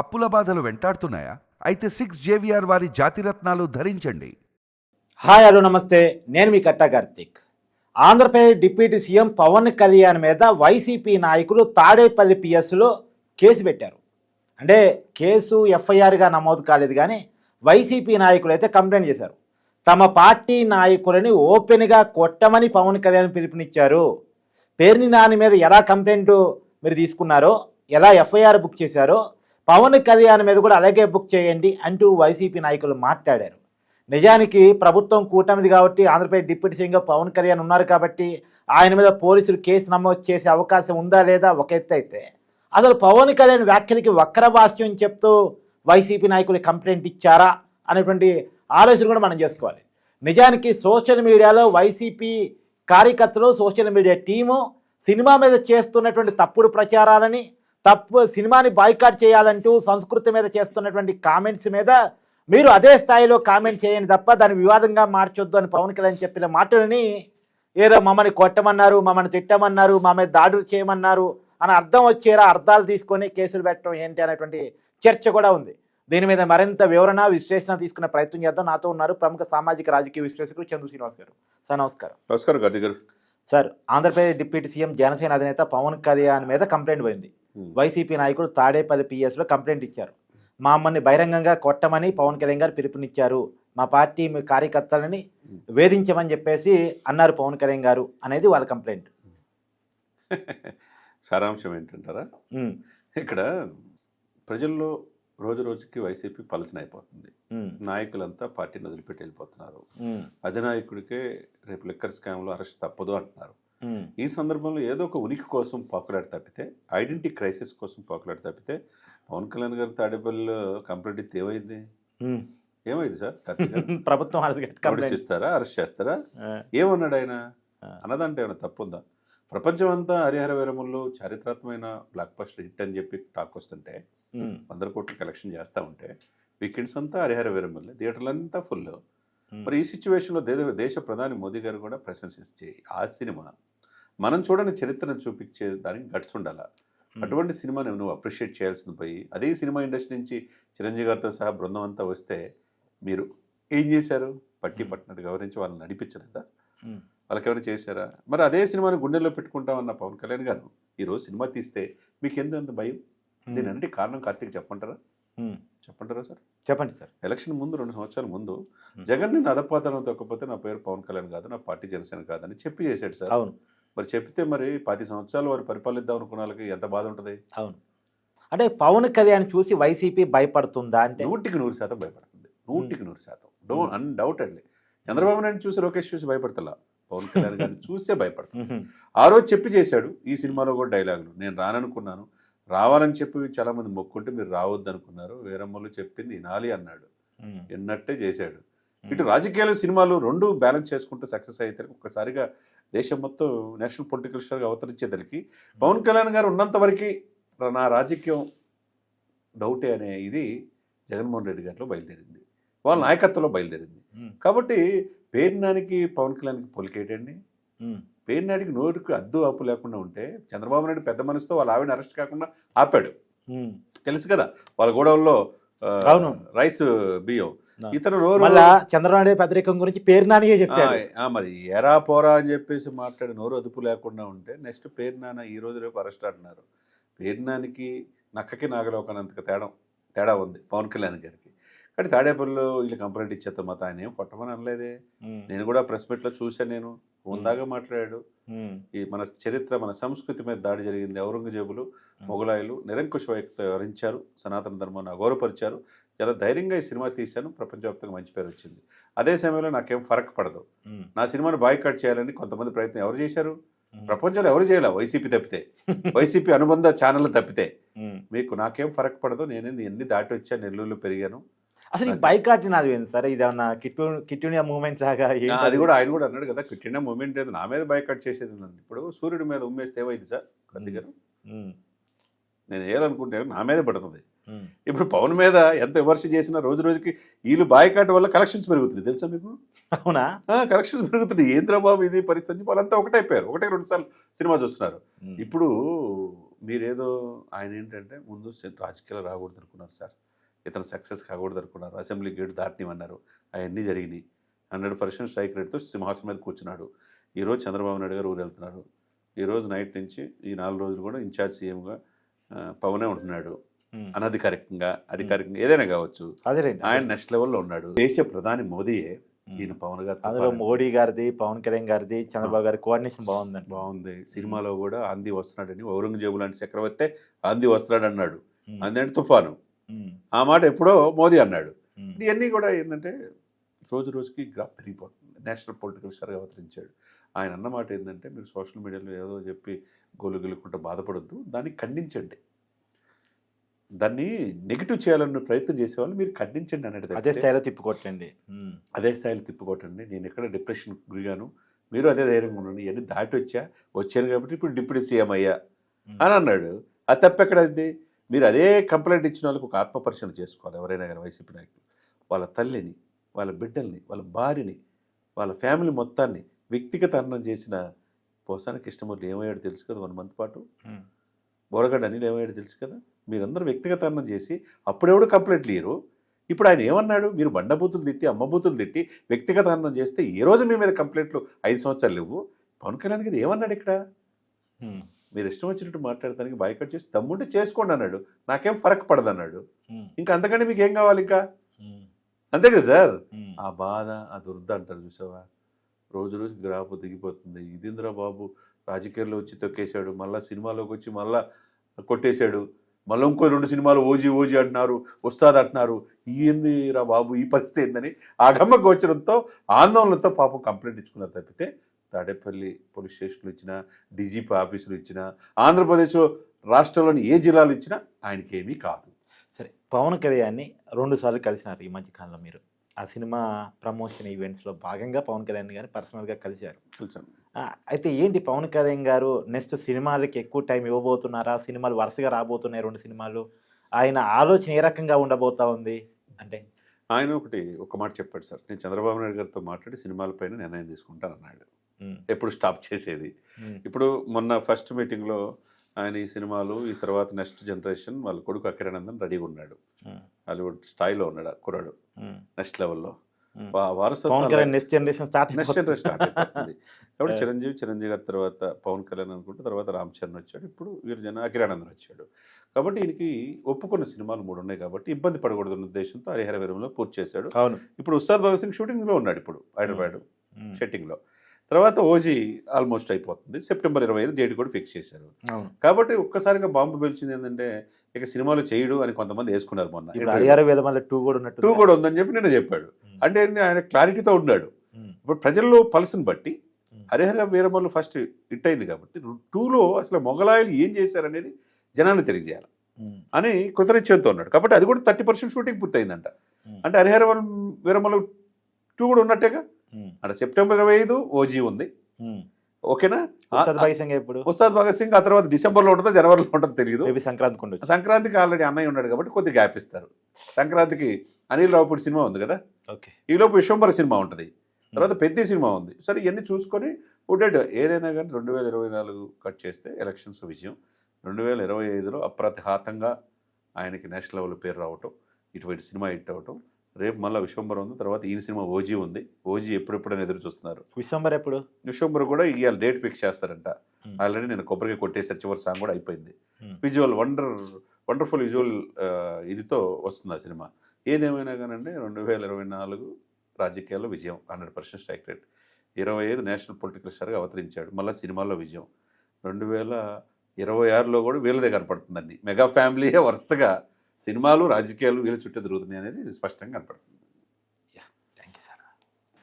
అప్పుల బాధలు వెంటాడుతున్నాయా? అయితే సిక్స్ జేవిఆర్ వారి జాతిరత్నాలు ధరించండి. హాయ్ హలో నమస్తే. నేను మీ కట్టా కార్తిక్. ఆంధ్రప్రదేశ్ డిప్యూటీ సీఎం పవన్ కళ్యాణ్ మీద వైసీపీ నాయకులు తాడేపల్లి పిఎస్లో కేసు పెట్టారు. అంటే కేసు ఎఫ్ఐఆర్గా నమోదు కాలేదు కానీ వైసీపీ నాయకులు అయితే కంప్లైంట్ చేశారు. తమ పార్టీ నాయకులని ఓపెన్గా కొట్టమని పవన్ కళ్యాణ్ పిలుపునిచ్చారు. పేర్ని నాని మీద ఎలా కంప్లైంట్ మీరు తీసుకున్నారో ఎలా ఎఫ్ఐఆర్ బుక్ చేశారో పవన్ కళ్యాణ్ మీద కూడా అలాగే బుక్ చేయండి అంటూ వైసీపీ నాయకులు మాట్లాడారు. నిజానికి ప్రభుత్వం కూటమిది కాబట్టి ఆంధ్రప్రదేశ్ డిప్యూటీ సీఎంగా పవన్ కళ్యాణ్ ఉన్నారు కాబట్టి ఆయన మీద పోలీసులు కేసు నమోదు చేసే అవకాశం ఉందా లేదా ఒక ఎత్తు అయితే. అసలు పవన్ కళ్యాణ్ వ్యాఖ్యలకి వక్రభాష్యం చెప్తూ వైసీపీ నాయకులు కంప్లైంట్ ఇచ్చారా అనేటువంటి ఆలోచన కూడా మనం చేసుకోవాలి. నిజానికి సోషల్ మీడియాలో వైసీపీ కార్యకర్తలు సోషల్ మీడియా టీము సినిమా మీద చేస్తున్నటువంటి తప్పుడు ప్రచారాలని తప్పు సినిమాని బాయ్కాట్ చేయాలంటూ సంస్కృతి మీద చేస్తున్నటువంటి కామెంట్స్ మీద మీరు అదే స్థాయిలో కామెంట్ చేయండి తప్ప దాన్ని వివాదంగా మార్చొద్దు అని పవన్ కళ్యాణ్ చెప్పిన మాటలని ఏదో మమ్మల్ని కొట్టమన్నారు మమ్మల్ని తిట్టమన్నారు మా మీద దాడులు చేయమన్నారు అని అర్థం వచ్చేలా అర్థాలు తీసుకొని కేసులు పెట్టడం ఏంటి అనేటువంటి చర్చ కూడా ఉంది. దీని మీద మరింత వివరణ విశ్లేషణ తీసుకునే ప్రయత్నం చేద్దాం. నాతో ఉన్నారు ప్రముఖ సామాజిక రాజకీయ విశ్లేషకులు చంద్ర శ్రీనివాస్ గారు. సార్ నమస్కారం. నమస్కారం Karthik garu. Sir Andhra Pradesh deputy CM Janasena అధినేత పవన్ కళ్యాణ్ మీద కంప్లైంట్ పోయింది. వైసీపీ నాయకుడు తాడేపల్లి పిఎస్లో కంప్లైంట్ ఇచ్చారు. మా అమ్మని బహిరంగంగా కొట్టమని పవన్ కళ్యాణ్ గారు పిలుపునిచ్చారు. మా పార్టీ కార్యకర్తలని వేధించమని చెప్పేసి అన్నారు పవన్ కళ్యాణ్ గారు అనేది వాళ్ళ కంప్లైంట్. సారాంశం ఏంటంటారా? ఇక్కడ ప్రజల్లో రోజు రోజుకి వైసీపీ పలచన అయిపోతుంది నాయకులంతా పార్టీని వదిలిపెట్టి వెళ్ళిపోతున్నారు. అధినాయకుడికే రేపు లిక్కర్ స్కామ్లో అరెస్ట్ తప్పదు అంటున్నారు. ఈ సందర్భంలో ఏదో ఒక ఉనికి కోసం పాకులాడి తప్పితే ఐడెంటిటీ క్రైసిస్ కోసం పాకులాడి తప్పితే పవన్ కళ్యాణ్ గారు తాడేపల్లిలో కంప్లైంట్ ఇస్తే ఏమైంది ఉమ్. ఏమైంది సార్? ప్రభుత్వం ఇస్తారా? అరెస్ట్ చేస్తారా? ఏమన్నాడు ఆయన. అన్నదంటే ఏమైనా తప్పుందా? ప్రపంచమంతా హరిహర వీరములు చారిత్రాత్మకమైన బ్లాక్ బస్టర్ హిట్ అని చెప్పి టాక్ వస్తుంటే ఉమ్, వందల కోట్లు కలెక్షన్ చేస్తూ ఉంటే వీకెండ్స్ అంతా హరిహర వీరములే థియేటర్లు అంతా ఫుల్. మరి ఈ సిచ్యువేషన్లో దేశ దేశ ప్రధాని మోదీ గారు కూడా ప్రశంసిస్తే ఆ సినిమా మనం చూడని చరిత్రను చూపించే దానికి గట్స్ ఉండాలా? అటువంటి సినిమాని నువ్వు అప్రిషియేట్ చేయాల్సింది పోయి అదే సినిమా ఇండస్ట్రీ నుంచి చిరంజీవి గారితో సహా బృందం అంతా వస్తే మీరు ఏం చేశారు? పట్టి పట్టినట్టు గౌరవించి వాళ్ళని నడిపించలేదా? వాళ్ళకి ఏమైనా చేశారా? మరి అదే సినిమాని గుండెల్లో పెట్టుకుంటామన్న పవన్ కళ్యాణ్ గారు ఈరోజు సినిమా తీస్తే మీకు ఎందుకు అంత భయం? దీని అన్నిటి కారణం కార్తీక్ చెప్పంటారా. చెప్పంటారా సార్? చెప్పండి సార్. ఎలక్షన్ ముందు రెండు సంవత్సరాల ముందు. జగన్ని అధపాతనం తొక్కపోతే నా పేరు పవన్ కళ్యాణ్ కాదు నా పార్టీ జనసేన కాదని చెప్పి చేశాడు సార్. అవును. మరి చెప్తే మరి పది సంవత్సరాలు వారు పరిపాలిద్దాం అనుకున్న వాళ్ళకి ఎంత బాధ ఉంటుంది? అవును. అంటే పవన్ కళ్యాణ్ చూసి వైసీపీ భయపడుతుందా అంటే నూటికి నూరు శాతం భయపడుతుంది. నూటికి నూరు శాతం. డో అన్డౌటెడ్లీ చంద్రబాబు నాయుడు చూసి లోకేష్ చూసి భయపడతలా? పవన్ కళ్యాణ్ గారిని చూసే భయపడతాం ఆ రోజు చెప్పి చేశాడు ఈ సినిమాలో కూడా డైలాగులు. నేను రాననుకున్నాను. రావాలని చెప్పి చాలా మంది మొక్కుంటే మీరు రావద్దు అనుకున్నారు వేరమ్మలు చెప్పింది వినాలి అన్నాడు. ఉమ్, ఎన్నట్టే చేశాడు. ఇటు రాజకీయాలు సినిమాలు రెండు బ్యాలెన్స్ చేసుకుంటూ సక్సెస్ అయితే ఒక్కసారిగా దేశం మొత్తం నేషనల్ పొలిటికల్ స్టార్గా అవతరించేదానికి పవన్ కళ్యాణ్ గారు ఉన్నంత వరకు నా రాజకీయం డౌటే అనే ఇది జగన్మోహన్ రెడ్డి గారిలో బయలుదేరింది. వాళ్ళ నాయకత్వంలో బయలుదేరింది. కాబట్టి పేరునానికి పవన్ కళ్యాణ్కి పొలికేటండి. ఉమ్, పేరునాటికి నోటికి అద్దు అప్పు లేకుండా ఉంటే చంద్రబాబు నాయుడు పెద్ద మనసుతో వాళ్ళ ఆవిడ అరెస్ట్ కాకుండా ఆపాడు. తెలుసు కదా వాళ్ళ అవును. రైస్ బియ్యం. ఇతను నోరు మళ్ళా చంద్రబాబు నాయుడు పెద్దరికం గురించి పేరు నానియే చెప్పాడు. మరి ఎరా పోరా అని చెప్పేసి మాట్లాడి నోరు అదుపు లేకుండా ఉంటే నెక్స్ట్ పేరు నాన్న ఈ రోజు రేపు అరెస్ట్ అంటున్నారు. పేరు నానికి నక్కకి నాగలోకనంతకు తేడా తేడా ఉంది పవన్ కళ్యాణ్ గారికి. కానీ తాడేపల్లిలో వీళ్ళు కంప్లైంట్ ఇచ్చే తర్వాత ఆయన ఏం కొట్టమని అనలేదే. నేను కూడా ప్రెస్ మీట్లో చూశాను నేను. ఉందాగా మాట్లాడాడు. ఈ మన చరిత్ర మన సంస్కృతి మీద దాడి జరిగింది ఔరంగజేబులు మొఘలాయులు నిరంకుశ వ్యక్తరించారు సనాతన ధర్మాన్ని అగౌరవపరిచారు చాలా ధైర్యంగా ఈ సినిమా తీశాను. ప్రపంచవ్యాప్తంగా మంచి పేరు వచ్చింది. అదే సమయంలో నాకేం ఫరక్ పడదు. నా సినిమాని బాయ్కాట్ చేయాలని కొంతమంది ప్రయత్నం ఎవరు చేశారు? ప్రపంచంలో ఎవరు చేయాలి? వైసీపీ తప్పితే. వైసీపీ అనుబంధ ఛానల్ తప్పితే. మీకు నాకేం ఫరక్ పడదు. నేనేంది ఎన్ని దాటి వచ్చా నెల్లూరులో పెరిగాను. అసలు ఈ బైకాట్ నాది ఏంది సార్? ఇది ఏమన్నా కిట్టు కిట్టునియా మూవ్మెంట్ లాగా అది కూడా ఆయన కూడా అన్నాడు కదా కిట్టిన మూమెంట్ లేదు. నా మీద బాయ్కాట్ చేసేది ఉందండి ఇప్పుడు సూర్యుడి మీద ఉమ్మేస్తే ఏమైంది సార్? ఉమ్, నేను వేయాలనుకుంటే నా మీదే పడుతుంది. ఇప్పుడు పవన్ మీద ఎంత విమర్శ చేసినా రోజు రోజుకి వీళ్ళు బాయ్కాట్ వల్ల కలెక్షన్స్ పెరుగుతుంది తెలుసా మీకు? అవునా? కలెక్షన్స్ పెరుగుతున్నాయి. ఏంద్రబాబు ఇది? పరిస్థితి వాళ్ళంతా ఒకటైపోయారు. ఒకటే రెండు సార్లు సినిమా చూస్తున్నారు. ఇప్పుడు మీరేదో ఆయన ఏంటంటే ముందు రాజకీయాలు రాకూడదు అనుకున్నారు సార్. ఇతను సక్సెస్ కాకూడదు అనుకున్నారు. అసెంబ్లీ గేట్ దాటనివన్నారు. అవన్నీ జరిగినాయి. హండ్రెడ్ పర్సెంట్ స్ట్రైక్ రేట్తో సింహాసనం మీద కూర్చున్నాడు. ఈరోజు చంద్రబాబు నాయుడు గారు ఊరు వెళ్తున్నారు ఈరోజు నైట్ నుంచి ఈ నాలుగు రోజులు కూడా ఇన్ఛార్జ్ సీఎంగా పవనే ఉంటున్నాడు. అనధికారికంగా అధికారికంగా ఏదైనా కావచ్చు. ఆయన నెక్స్ట్ లెవెల్లో ఉన్నాడు. దేశ ప్రధాని మోదీయే. ఈయన పవన్ గారు అందులో మోడీ గారిది పవన్ కళ్యాణ్ గారిది చంద్రబాబు గారి కోఆర్డినేషన్ బాగుందండి. బాగుంది. సినిమాలో కూడా ఆంది వస్తున్నాడని ఔరంగజేబు లాంటి చక్రవర్తి ఆంది వస్తున్నాడు అన్నాడు. అంది అంటే తుఫాను. ఆ మాట ఎప్పుడో మోదీ అన్నాడు. ఇవన్నీ కూడా ఏంటంటే రోజు రోజుకి గ్రాఫ్ పెరిగిపోతుంది. నేషనల్ పొలిటికల్ స్టార్గా అవతరించాడు. ఆయన అన్న మాట ఏంటంటే మీరు సోషల్ మీడియాలో ఏదో చెప్పి గొల్లు గెలుకుంటూ బాధపడొద్దు. దాన్ని ఖండించండి. దాన్ని నెగిటివ్ చేయాలన్న ప్రయత్నం చేసేవాళ్ళు మీరు ఖండించండి అన్నట్టు అదే స్థాయిలో తిప్పుకొట్టండి. అదే స్థాయిలో తిప్పుకోవటండి నేను ఎక్కడ డిప్రెషన్ గురిగాను మీరు అదే ధైర్యంగా ఉండండి. ఇవన్నీ దాటి వచ్చా వచ్చాను కాబట్టి ఇప్పుడు డిప్యూటీ సీఎం అయ్యా. అని అన్నాడు. అది తప్పెక్కడైంది మీరు అదే కంప్లైంట్ ఇచ్చిన వాళ్ళకి ఒక ఆత్మపరిశీలన చేసుకోవాలి. ఎవరైనా కానీ వైసీపీ నాయకులు. వాళ్ళ తల్లిని వాళ్ళ బిడ్డల్ని వాళ్ళ భార్యని వాళ్ళ ఫ్యామిలీ మొత్తాన్ని వ్యక్తిగత అన్నం చేసిన పోసానికి ఇష్టమూర్తి ఏమయ్యాడు తెలుసు కదా వన్ మంత్ పాటు. బోరగడ్డ అనిల్ ఏమయ్యాడు తెలుసు కదా? మీరందరూ వ్యక్తిగత అన్నం చేసి అప్పుడెవడు కంప్లైంట్లు ఇయ్యరు ఇప్పుడు ఆయన ఏమన్నాడు? మీరు బండబూతులు తిట్టి అమ్మబూతులు తిట్టి వ్యక్తిగత అన్నం చేస్తే ఏ రోజు మీ మీద కంప్లైంట్లు ఐదు సంవత్సరాలు లేవు? పవన్ కళ్యాణ్ గారు ఏమన్నాడు ఇక్కడ. మీరు ఇష్టం వచ్చినట్టు మాట్లాడటానికి బాయ్కట్ చేసి తమ్ముంటే చేసుకోండి అన్నాడు. నాకేం ఫరక్ పడదు అన్నాడు. ఉమ్. ఇంకా అంతకంటే మీకు ఏం కావాలి ఇంకా. అంతే కదా సార్. ఆ బాధ ఆ దురద అంటారు చూసావా? రోజు రోజు గ్రాఫ్ దిగిపోతుంది. ఇదింద్రా బాబు? రాజకీయాల్లో వచ్చి తొక్కేశాడు మళ్ళా సినిమాలోకి వచ్చి మళ్ళా కొట్టేశాడు మళ్ళీ ఇంకో రెండు సినిమాలు ఓజీ ఓజీ అంటున్నారు వస్తాది అంటున్నారు. ఏంది రా బాబు ఈ పరిస్థితి ఏందని ఆ గమ్మ గోచరంతో ఆందోళనతో పాపం కంప్లైంట్ ఇచ్చుకున్నారు తప్పితే తాడేపల్లి పోలీస్ స్టేషన్లు ఇచ్చినా డీజీపీ ఆఫీసులు ఇచ్చినా ఆంధ్రప్రదేశ్ రాష్ట్రంలోని ఏ జిల్లాలు ఇచ్చినా ఆయనకి ఏమీ కాదు. సరే పవన్ కళ్యాణ్ని రెండు సార్లు కలిసినారు ఈ మధ్య కాలంలో మీరు. ఆ సినిమా ప్రమోషన్ ఈవెంట్స్లో భాగంగా పవన్ కళ్యాణ్ గారిని పర్సనల్గా కలిశారు. తెలుసా ఆ, అయితే ఏంటి పవన్ కళ్యాణ్ గారు నెక్స్ట్ సినిమాలకి ఎక్కువ టైం ఇవ్వబోతున్నారా? సినిమాలు వరుసగా రాబోతున్నాయి రెండు సినిమాలు. ఆయన ఆలోచన ఏ రకంగా ఉండబోతా ఉంది? అంటే ఆయన ఒకటి ఒక మాట చెప్పాడు సార్. నేను చంద్రబాబు నాయుడు గారితో మాట్లాడి సినిమాలపైన నిర్ణయం తీసుకుంటాను అన్నాడు. ఎప్పుడు స్టాప్ చేసేది. ఇప్పుడు మొన్న ఫస్ట్ మీటింగ్లో ఆయన ఈ సినిమాలు ఈ తర్వాత నెక్స్ట్ జనరేషన్ వాళ్ళ కొడుకు అకిరానందన్ రెడీగా ఉన్నాడు. హాలీవుడ్ స్థాయిలో ఉన్నాడు కుర్రాడు. నెక్స్ట్ లెవెల్లో Pawan Kalyan next generation start next generation start అయిపోతుంది. కాబట్టి. చిరంజీవి చిరంజీవి గారి తర్వాత పవన్ కళ్యాణ్ అనుకుంటే తర్వాత రామ్ చరణ్ వచ్చాడు. ఇప్పుడు వీరు జన అకిరానందన్ వచ్చాడు. కాబట్టి ఈయనకి ఒప్పుకున్న సినిమాలు మూడు ఉన్నాయి కాబట్టి ఇబ్బంది పడకూడదన్న ఉద్దేశంతో హరిహర వీరంలో పూర్తి చేశాడు. అవును. ఇప్పుడు ఉస్తాద్ భగత్ సింగ్ షూటింగ్లో ఉన్నాడు ఇప్పుడు హైదరాబాద్ షెట్టింగ్లో తర్వాత ఓజీ ఆల్మోస్ట్ అయిపోతుంది. సెప్టెంబర్ ఇరవై ఐదు డేట్ కూడా ఫిక్స్ చేశారు. అవును. కాబట్టి ఒక్కసారిగా బాంబు పేల్చింది ఏంటంటే ఇక సినిమాలు చేయడు అని కొంతమంది వేసుకున్నారు మొన్న. టూ కూడా ఉన్నట్టు టూ కూడా ఉందని చెప్పి నేను చెప్పాడు. అంటే ఆయన క్లారిటీతో ఉన్నాడు. ఇప్పుడు ప్రజల్లో పల్స్ని బట్టి హరిహర వీరమల్లు ఫస్ట్ హిట్ అయింది కాబట్టి టూలో అసలు మొగలాయలు ఏం చేశారనేది జనాన్ని తెలియజేయాలి. అని కృతనిశ్చయంతో ఉన్నాడు. కాబట్టి అది కూడా థర్టీ పర్సెంట్ షూటింగ్ పూర్తయిందంట. అంటే హరిహర వీరమల్లు టూ కూడా ఉన్నట్టేగా? అంటే సెప్టెంబర్ ఇరవై ఐదు ఓజీ ఉంది. ఓకేనా? ఉస్తాద్ భాయ్ సింగ్ ఉస్తాద్ భగత్ సింగ్ ఆ తర్వాత డిసెంబర్లో ఉంటుందో జనవరిలో ఉంటుందో తెలియదు సంక్రాంతికి ఉండొచ్చు. సంక్రాంతికి ఆల్రెడీ అన్నయ్య ఉన్నాడు కాబట్టి కొద్దిగా గ్యాప్ ఇస్తారు. సంక్రాంతికి అనిల్ రావుపూడి సినిమా ఉంది కదా? ఓకే. ఈలోపు విశ్వంబర సినిమా ఉంటుంది. తర్వాత పెద్ద సినిమా ఉంది. సరే ఇవన్నీ చూసుకొని ఉండేట ఏదైనా కానీ రెండు వేల ఇరవై నాలుగు కట్ చేస్తే ఎలక్షన్స్ విజయం. రెండు వేల ఇరవై ఐదులో అప్రతిహాతంగా ఆయనకి నేషనల్ లెవెల్ పేరు రావటం ఇటువంటి సినిమా హిట్ అవ్వటం రేపు మళ్ళీ విశ్వంబర ఉంది. తర్వాత ఈ సినిమా ఓజీ ఉంది. ఓజీ ఎప్పుడెప్పుడైనా ఎదురు చూస్తున్నారు. విశ్వంబర్ ఎప్పుడు? విశ్వంబర కూడా ఇవాళ డేట్ ఫిక్స్ చేస్తారంట. Hmm. ఆల్రెడీ నేను కొబ్బరిగా కొట్టేసారు చివరి సాంగ్ కూడా అయిపోయింది. Hmm. Visual wonder wonderful visual ఇదితో వస్తుంది ఆ సినిమా. ఏదేమైనా కానండి రెండు వేల ఇరవై నాలుగు రాజకీయాల్లో విజయం హండ్రెడ్ పర్సెంట్ స్ట్రైక్ రేట్. ఇరవై ఐదు నేషనల్ పొలిటికల్ స్టార్గా అవతరించాడు. మళ్ళీ సినిమాల్లో విజయం. రెండు వేల ఇరవై ఆరులో కూడా వీళ్ళదే కనపడుతుందండి మెగా ఫ్యామిలీయే వరుసగా సినిమాలు రాజకీయాలు వీళ్ళ చుట్టూ తిరుగుతున్నాయి అనేది స్పష్టంగా కనపడుతుంది.